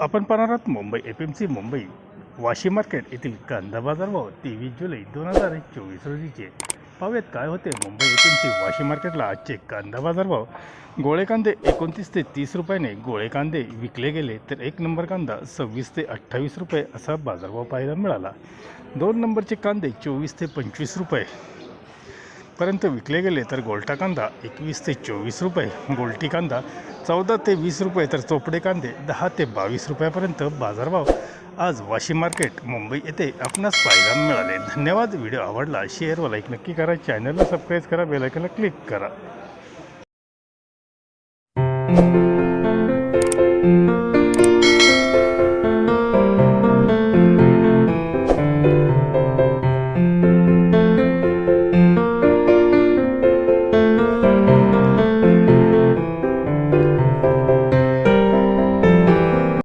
आपण पाहणार आहोत Mumbai F M C Mumbai Vashi market येथील कांदा बाजार भाव तेवीस जुलै दोन हजार चोवीस रोजीचे. पाहूयात काय होते Mumbai F M C Vashi मार्केटला आजचे कांदा बाजारभाव गोळे कांदे एकोणतीस ते तीस रुपयाने गोळे कांदे विकले गेले तर एक नंबर कांदा सव्वीस ते अठ्ठावीस रुपये असा बाजारभाव पाहायला मिळाला. दोन नंबरचे कांदे चोवीस ते पंचवीस रुपये. पर्यंत विकले गेले तर गोलटा कांदा एकवीस ते चोवीस रुपये गोलटी कांदा चौदा ते वीस रुपये तर चोपडे कांदे दहा ते बावीस रुपयापर्यंत बाजारभाव. आज वाशी मार्केट मुंबई येथे आपणास पाहायला मिळाले. धन्यवाद. व्हिडिओ आवडला शेअर व लाईक नक्की करा. चॅनलला सबस्क्राईब करा बेलायकनला क्लिक करा.